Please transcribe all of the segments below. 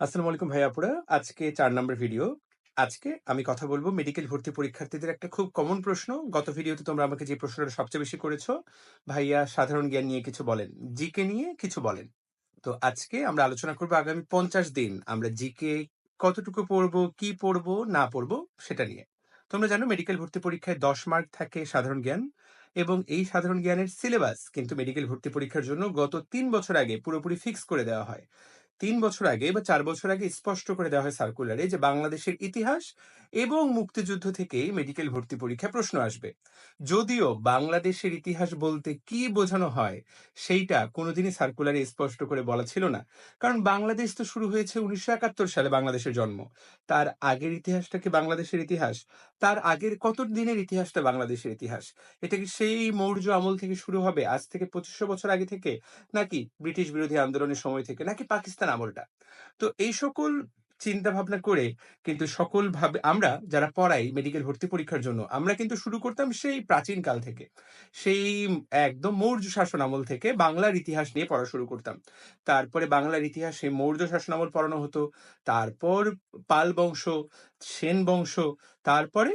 আসসালামু আলাইকুম ভাইয়া আপুরা। আজকে চার নম্বর ভিডিও। আজকে আমি কথা বলব মেডিকেল ভর্তি পরীক্ষার্থীদের একটা খুব কমন প্রশ্ন। গত ভিডিওতে তোমরা আমাকে যে প্রশ্নটা সবচেয়ে বেশি করেছ, ভাইয়া সাধারণ জ্ঞান নিয়ে কিছু বলেন, জিকে নিয়ে কিছু বলেন। তো আজকে আমরা আলোচনা করব আগামী পঞ্চাশ দিন, আমরা জিকে কতটুকু পড়ব, কি পড়ব, না পড়ব, সেটা নিয়ে। তোমরা জানো মেডিকেল ভর্তি পরীক্ষায় দশ মার্ক থাকে সাধারণ জ্ঞান এবং এই সাধারণ জ্ঞানের সিলেবাস কিন্তু মেডিকেল ভর্তি পরীক্ষার জন্য গত তিন বছর আগে পুরোপুরি ফিক্স করে দেওয়া হয়। তিন বছর আগে বা চার বছর আগে স্পষ্ট করে দেওয়া হয় সার্কুলারে যে বাংলাদেশের ইতিহাস এবং মুক্তিযুদ্ধ থেকে মেডিকেল ভর্তি পরীক্ষা প্রশ্ন আসবে। যদিও বাংলাদেশের ইতিহাস বলতে কি বোঝানো হয়, সেইটা কোনোদিনই সার্কুলারে স্পষ্ট করে বলা ছিল না। কারণ বাংলাদেশ তো শুরু হয়েছে উনিশশো একাত্তর সালে বাংলাদেশের জন্ম। তার আগের ইতিহাসটা কি বাংলাদেশের ইতিহাস? তার আগের কত দিনের ইতিহাসটা বাংলাদেশের ইতিহাস? এটা কি সেই মৌর্য আমল থেকে শুরু হবে, আজ থেকে পঁচিশশো বছর আগে থেকে, নাকি ব্রিটিশ বিরোধী আন্দোলনের সময় থেকে, নাকি পাকিস্তান আমলটা? তো এই সকল চিন্তা ভাবনা করে কিন্তু সকল ভাবে আমরা যারা পড়াই মেডিকেল ভর্তি পরীক্ষার জন্য, আমরা কিন্তু শুরু করতাম সেই প্রাচীন কাল থেকে। সেই একদম মৌর্য শাসন আমল থেকে বাংলার ইতিহাস নিয়ে পড়া শুরু করতাম। তারপরে বাংলার ইতিহাসে মৌর্য শাসন আমল পড়ানো হতো। তারপর পাল বংশ, সেন বংশ, তারপরে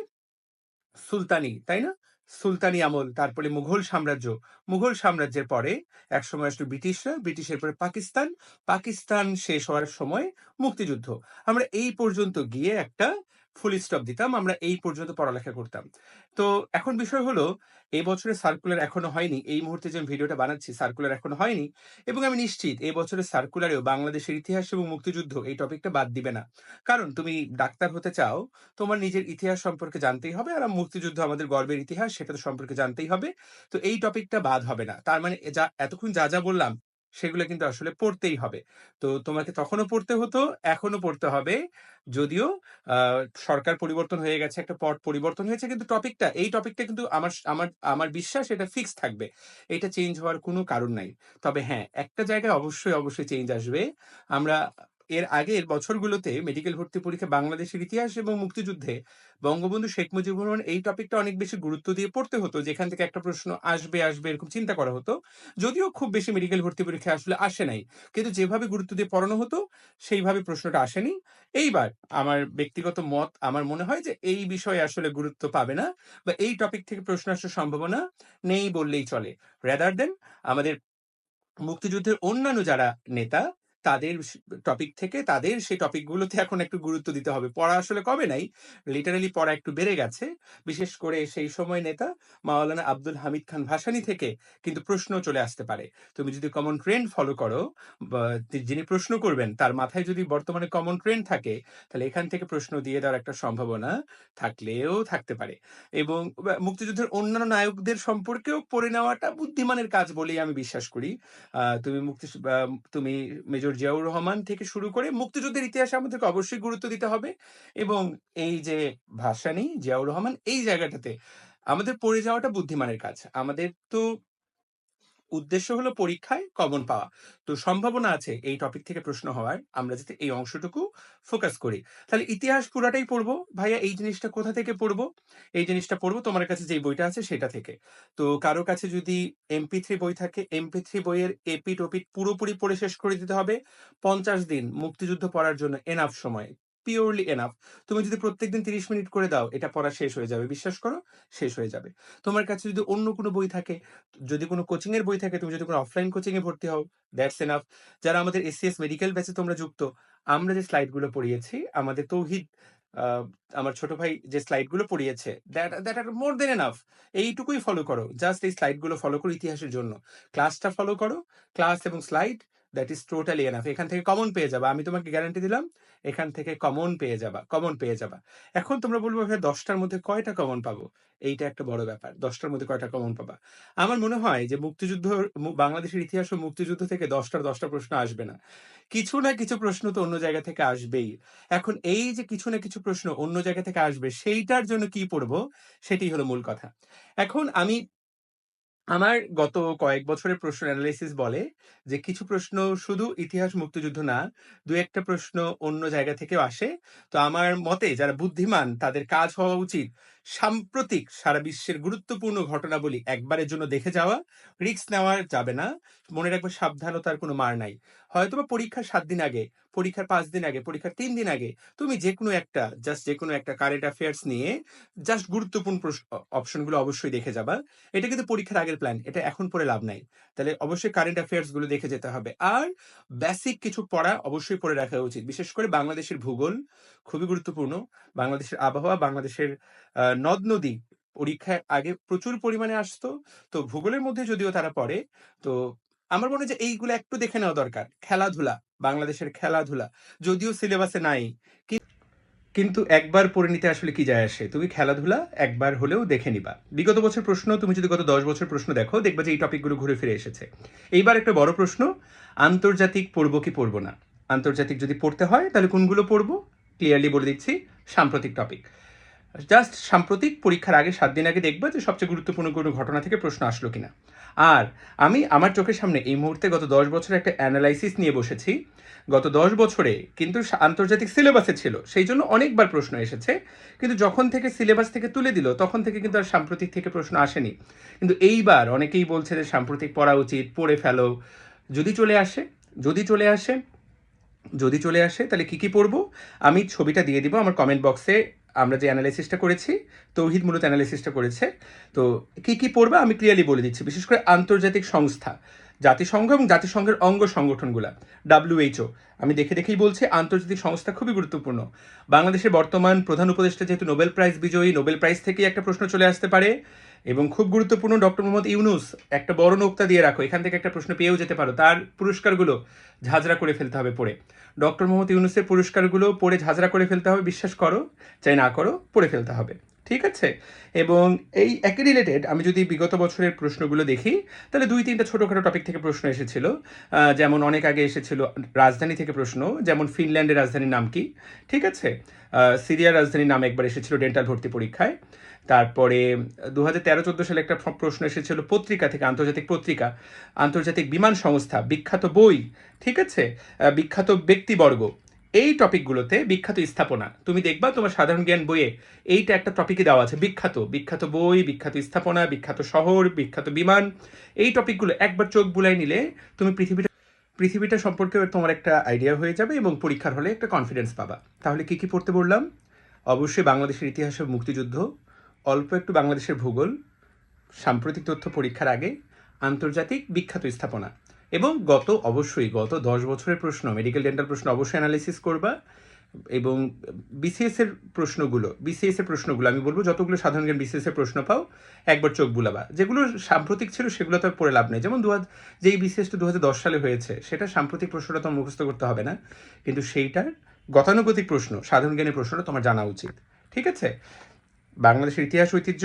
সুলতানি, তাই না? সুলতানি আমল, তারপরে মুঘল সাম্রাজ্য। মুঘল সাম্রাজ্যের পরে একসময় আসলো ব্রিটিশরা, ব্রিটিশের পরে পাকিস্তান। পাকিস্তান শেষ হওয়ার সময় মুক্তিযুদ্ধ। আমরা এই পর্যন্ত গিয়ে একটা ফুল স্টপ দিতাম, আমরা এই পর্যন্ত পড়ালেখা করতাম। তো এখন বিষয় হলো, এই বছরের সার্কুলার এখনও হয়নি, এই মুহূর্তে যে ভিডিওটা বানাচ্ছি সার্কুলার এখনও হয়নি এবং আমি নিশ্চিত এই বছরের সার্কুলারেও বাংলাদেশের ইতিহাস এবং মুক্তিযুদ্ধ এই টপিকটা বাদ দিবে না। কারণ তুমি ডাক্তার হতে চাও, তোমার নিজের ইতিহাস সম্পর্কে জানতেই হবে আর মুক্তিযুদ্ধ আমাদের গর্বের ইতিহাস, সেটা তো সম্পর্কে জানতেই হবে। তো এই টপিকটা বাদ হবে না। তার মানে যা, এতক্ষণ যা যা বললাম সেগুলো কিন্তু আসলে পড়তেই হবে। তো তোমাকে তখনও পড়তে হতো এখনও পড়তে হবে। যদিও সরকার পরিবর্তন হয়ে গেছে, একটা পট পরিবর্তন হয়েছে, কিন্তু টপিকটা, এই টপিকটা কিন্তু আমার আমার আমার বিশ্বাস এটা ফিক্স থাকবে। এটা চেঞ্জ হওয়ার কোনো কারণ নাই। তবে হ্যাঁ একটা জায়গায় অবশ্যই অবশ্যই চেঞ্জ আসবে। আমরা এর আগের বছরগুলোতে মেডিকেল ভর্তি পরীক্ষা বাংলাদেশের ইতিহাস এবং মুক্তিযুদ্ধে বঙ্গবন্ধু শেখ মুজিবুর রহমান এই টপিকটা অনেক বেশি গুরুত্ব দিয়ে পড়তে হতো। যেখান থেকে একটা প্রশ্ন আসবে আসবে এরকম চিন্তা করা হতো। যদিও খুব বেশি মেডিকেল ভর্তি পরীক্ষা আসলে আসে নাই। কিন্তু যেভাবে গুরুত্ব দিয়ে পড়ানো হতো, সেইভাবে প্রশ্নটা আসেনি। এইবার আমার ব্যক্তিগত মত, আমার মনে হয় যে এই বিষয়ে আসলে গুরুত্ব পাবে না বা এই টপিক থেকে প্রশ্ন আসার সম্ভাবনা নেই বললেই চলে। রেদার দেন আমাদের মুক্তিযুদ্ধের অন্যান্য যারা নেতা তাদের টপিক থেকে তাদের সেই টপিকগুলোতে এখন একটু গুরুত্ব দিতে হবে। পড়া আসলে কবে নাই? লিটারালি পড়া একটু বেড়ে গেছে। বিশেষ করে সেই সময় নেতা মাওলানা আব্দুল হামিদ খান ভাসানি থেকে কিন্তু প্রশ্ন চলে আসতে পারে। তুমি যদি কমন ট্রেন্ড ফলো করো যিনি প্রশ্ন করবেন, তার মাথায় যদি বর্তমানে কমন ট্রেন্ড থাকে, তাহলে এখান থেকে প্রশ্ন দিয়ে দেওয়ার একটা সম্ভাবনা থাকলেও থাকতে পারে। এবং মুক্তিযুদ্ধের অন্যান্য নায়কদের সম্পর্কেও পড়ে নেওয়াটা বুদ্ধিমানের কাজ বলেই আমি বিশ্বাস করি। তুমি মুক্তি তুমি মেজর জিয়াউর রহমান থেকে শুরু করে মুক্তিযুদ্ধের ইতিহাসে আমাদেরকে অবশ্যই গুরুত্ব দিতে হবে এবং এই যে ভাষা নেই জিয়াউর রহমান, এই জায়গাটাতে আমাদের পড়ে যাওয়াটা বুদ্ধিমানের কাজ। আমাদের তো উদ্দেশ্য হলো পরীক্ষায় কমন পাওয়া। তো সম্ভাবনা আছে এই টপিক থেকে প্রশ্ন হওয়ার। আমরা যাতে এই অংশটুকু ফোকাস করি। তাহলে ইতিহাস পুরাটাই পড়ব। ভাইয়া, এই জিনিসটা কোথা থেকে পড়ব? এই জিনিসটা পড়ব তোমার কাছে যে বইটা আছে সেটা থেকে। তো কারও কাছে যদি এমপি থ্রি বই থাকে এমপি থ্রি বইয়ের এপি টপিক পুরোপুরি পড়ে শেষ করে দিতে হবে। পঞ্চাশ দিন মুক্তিযুদ্ধ পড়ার জন্য এনাফ সময়। পিওরলি এনাফ তুমি যদি প্রত্যেকদিন তিরিশ মিনিট করে দাও, এটা পড়া শেষ হয়ে যাবে। বিশ্বাস করো, শেষ হয়ে যাবে। তোমার কাছে যদি অন্য কোনো বই থাকে, যদি কোনো কোচিং এর বই থাকে, তুমি যদি কোনো অফলাইন কোচিং এ ভর্তি হও দ্যাটস এনাফ যারা আমাদের এসসিএস মেডিকেল ব্যাচে তোমরা যুক্ত, আমরা যে স্লাইডগুলো পড়িয়েছি, আমাদের তৌহিদ আমার ছোট ভাই যে স্লাইডগুলো পড়িয়েছে that that are more than enough এইটুকুই ফলো করো জাস্ট এই স্লাইডগুলো ফলো করো ইতিহাসের জন্য। ক্লাসটা ফলো করো ক্লাস এবং slide that is totally enough এখান থেকে কমন পেয়ে যাবা। আমি তোমাকে গ্যারান্টি দিলাম, এখান থেকে কমন পেয়ে যাবা কমন পেয়ে যাবা। এখন তোমরা বলব ভাই দশটার মধ্যে কয়টা কমন পাবো? এইটা একটা বড় ব্যাপার। দশটার মধ্যে কয়টা কমন পাবা? আমার মনে হয় যে মুক্তিযুদ্ধ বাংলাদেশের ইতিহাস ও মুক্তিযুদ্ধ থেকে দশটার দশটা প্রশ্ন আসবে না। কিছু না কিছু প্রশ্ন তো অন্য জায়গা থেকে আসবেই। এখন এই যে কিছু না কিছু প্রশ্ন অন্য জায়গা থেকে আসবে, সেইটার জন্য কি পড়ব? সেটি হলো মূল কথা। এখন আমি আমার গত কয়েক বছরের প্রশ্ন অ্যানালাইসিস বলে যে, কিছু প্রশ্ন শুধু ইতিহাস মুক্তিযুদ্ধ না, দু একটা প্রশ্ন অন্য জায়গা থেকেও আসে। তো আমার মতে যারা বুদ্ধিমান তাদের কাজ হওয়া উচিত সাম্প্রতিক সারা বিশ্বের গুরুত্বপূর্ণ ঘটনাবলী একবারের জন্য দেখে যাওয়া, রিস্ক নেওয়া যাবে না। মনে রাখবে সাবধানতার কোনো মার নাই। হয়তোবা পরীক্ষার সাত দিন আগে, পরীক্ষার পাঁচ দিন আগে, পরীক্ষার তিন দিন আগে তুমি যে কোনো একটা জাস্ট যে কোনো একটা কারেন্ট অ্যাফেয়ার্স নিয়ে জাস্ট গুরুত্বপূর্ণ অপশনগুলো অবশ্যই দেখে যাবা। এটা কিন্তু পরীক্ষার আগের প্ল্যান এটা এখন পরে লাভ নাই। তাহলে অবশ্যই কারেন্ট অ্যাফেয়ার্সগুলো দেখে যেতে হবে। আর বেসিক কিছু পড়া অবশ্যই পড়ে রাখা উচিত। বিশেষ করে বাংলাদেশের ভূগোল খুবই গুরুত্বপূর্ণ। বাংলাদেশের আবহাওয়া, বাংলাদেশের নদ নদী পরীক্ষায় আগে প্রচুর পরিমাণে আসতো। তো ভূগোলের মধ্যে যদিও তারা পড়ে, তো আমার মনে হয় যে এইগুলো একটু দেখে নেওয়া দরকার। খেলাধুলা, বাংলাদেশের খেলাধুলা। যদিও সিলেবাসে নাই কিন্তু একবার পড়ে নিতে আসলে কি যায় আসে? তুমি খেলাধুলা একবার হলেও দেখে নিবা। বিগত বছর প্রশ্ন, তুমি যদি গত দশ বছর প্রশ্ন দেখো, দেখবা যে এই টপিকগুলো ঘুরে ফিরে এসেছে। এইবার একটা বড় প্রশ্ন, আন্তর্জাতিক পড়ব কি পড়ব না? আন্তর্জাতিক যদি পড়তে হয়, তাহলে কোনগুলো পড়ব? ক্লিয়ারলি বলে দিচ্ছি, সাম্প্রতিক টপিক জাস্ট সাম্প্রতিক পরীক্ষার আগে সাত দিন আগে দেখবা যে সবচেয়ে গুরুত্বপূর্ণ কোনো ঘটনা থেকে প্রশ্ন আসলো কিনা। আর আমি আমার চোখের সামনে এই মুহূর্তে গত দশ বছরের একটা অ্যানালাইসিস নিয়ে বসেছি। গত দশ বছরে কিন্তু আন্তর্জাতিক সিলেবাসে ছিল, সেই জন্য অনেকবার প্রশ্ন এসেছে। কিন্তু যখন থেকে সিলেবাস থেকে তুলে দিল, তখন থেকে কিন্তু আর সাম্প্রতিক থেকে প্রশ্ন আসেনি। কিন্তু এইবার অনেকেই বলছে যে সাম্প্রতিক পড়া উচিত, পড়ে ফেলো। যদি চলে আসে, যদি চলে আসে, যদি চলে আসে, তাহলে কি কি পড়ব? আমি ছবিটা দিয়ে দিব আমার কমেন্ট বক্সে আমরা যে অ্যানালাইসিসটা করেছি, তৌহিদ মূলত অ্যানালাইসিসটা করেছে, তো কি কি পড়বে আমি ক্লিয়ারলি বলে দিচ্ছি। বিশেষ করে আন্তর্জাতিক সংস্থা, জাতিসংঘ এবং জাতিসংঘের অঙ্গ সংগঠনগুলা ডাব্লিউএইচও আমি দেখে দেখেই বলছি, আন্তর্জাতিক সংস্থা খুবই গুরুত্বপূর্ণ। বাংলাদেশের বর্তমান প্রধান উপদেষ্টা যেহেতু নোবেল প্রাইজ বিজয়ী, নোবেল প্রাইজ থেকেই একটা প্রশ্ন চলে আসতে পারে। এবং খুব গুরুত্বপূর্ণ ডক্টর মোহাম্মদ ইউনুস একটা বড় নোক্তা দিয়ে রাখো, এখান থেকে একটা প্রশ্ন পেয়েও যেতে পারো। তার পুরস্কারগুলো ঝাঁঝরা করে ফেলতে হবে পড়ে। ডক্টর মোহাম্মদ ইউনুসের পুরস্কারগুলো পড়ে ঝাঁঝরা করে ফেলতে হবে, বিশ্বাস করো, চাই না করো, পড়ে ফেলতে হবে। ঠিক আছে? এবং এই একই রিলেটেড আমি যদি বিগত বছরের প্রশ্নগুলো দেখি, তাহলে দুই, তিনটা ছোটোখাটো টপিক থেকে প্রশ্ন এসেছিল। যেমন অনেক আগে এসেছিল রাজধানী থেকে প্রশ্ন, যেমন ফিনল্যান্ডের রাজধানীর নাম কি? ঠিক আছে? সিরিয়ার রাজধানীর নাম একবার এসেছিল ডেন্টাল ভর্তি পরীক্ষায়। তারপরে দু হাজার তেরো, চোদ্দ সালে একটা প্রশ্ন এসেছিল পত্রিকা থেকে, আন্তর্জাতিক পত্রিকা, আন্তর্জাতিক বিমান সংস্থা, বিখ্যাত বই, ঠিক আছে? বিখ্যাত ব্যক্তিবর্গ। এই টপিকগুলোতে বিখ্যাত স্থাপনা। তুমি দেখবা তোমার সাধারণ জ্ঞান বইয়ে এইটা একটা টপিকে দেওয়া আছে, বিখ্যাত। বিখ্যাত বই, বিখ্যাত স্থাপনা, বিখ্যাত শহর, বিখ্যাত বিমান। এই টপিকগুলো একবার চোখ বুলাই নিলে তুমি পৃথিবীটা পৃথিবীটা সম্পর্কে তোমার একটা আইডিয়া হয়ে যাবে এবং পরীক্ষার হলে একটা কনফিডেন্স পাবা। তাহলে কি কি পড়তে বললাম? অবশ্যই বাংলাদেশের ইতিহাস মুক্তিযুদ্ধ, অল্প একটু বাংলাদেশের ভূগোল, সাম্প্রতিক তথ্য পরীক্ষার আগে, আন্তর্জাতিক বিখ্যাত স্থাপনা। এবং গত, অবশ্যই গত দশ বছরের প্রশ্ন মেডিকেল ডেন্টাল প্রশ্ন অবশ্যই অ্যানালিসিস করবা এবং বিসিএস এর প্রশ্নগুলো বিসিএস এর প্রশ্নগুলো, আমি বলব যতগুলো সাধারণ জ্ঞান বিসিএস এর প্রশ্ন পাও, একবার চোখ বুলাবা। যেগুলো সাম্প্রতিক ছিল সেগুলো তো পড়ে লাভ নেই। যেমন দু হাজার যেই বিসিএসটা দু হাজার দশ সালে হয়েছে, সেটা সাম্প্রতিক প্রশ্নটা তোমার মুখস্থ করতে হবে না। কিন্তু সেইটার গতানুগতিক প্রশ্ন, সাধারণ জ্ঞানের প্রশ্নটা তোমার জানা উচিত। ঠিক আছে? বাংলাদেশের ইতিহাস ঐতিহ্য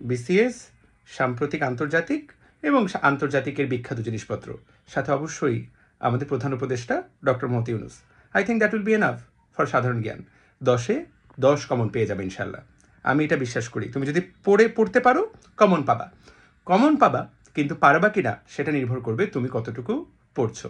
বিসিএস সাম্প্রতিক আন্তর্জাতিক এবং আন্তর্জাতিকের বিখ্যাত জিনিসপত্র। সাথে অবশ্যই আমাদের প্রধান উপদেষ্টা ডক্টর মহতি Yunus. I think that will be enough for সাধারণ জ্ঞান। দশে দশ কমন পেয়ে যাবে ইনশাল্লাহ আমি এটা বিশ্বাস করি। তুমি যদি পড়ে পড়তে পারো কমন পাবা। কমন পাবা, কিন্তু পারবা কিনা, সেটা নির্ভর করবে তুমি কতটুকু পড়ছো।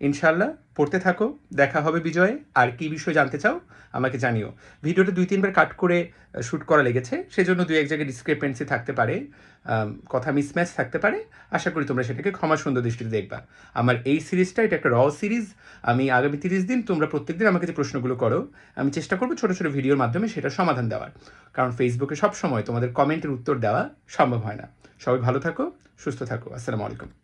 ইনশাল্লাহ পড়তে থাকো, দেখা হবে বিজয়ে। আর কি বিষয় জানতে চাও, আমাকে জানিও। ভিডিওটা দুই তিনবার কাট করে শ্যুট করা লেগেছে, সেজন্য দুই এক জায়গায় ডিসক্রিপেন্সি থাকতে পারে কথা মিসম্যাচ থাকতে পারে। আশা করি তোমরা সেটাকে ক্ষমা সুন্দর দৃষ্টিতে দেখবা। আমার এই সিরিজটা, এটা একটা র সিরিজ। আমি আগামী তিরিশ দিন তোমরা প্রত্যেকদিন আমাকে যে প্রশ্নগুলো করো, আমি চেষ্টা করব ছোটো ছোটো ভিডিওর মাধ্যমে সেটা সমাধান দেওয়ার। কারণ ফেসবুকে সব সময় তোমাদের কমেন্টের উত্তর দেওয়া সম্ভব হয় না। সবাই ভালো থাকো, সুস্থ থাকো। আসসালামু আলাইকুম।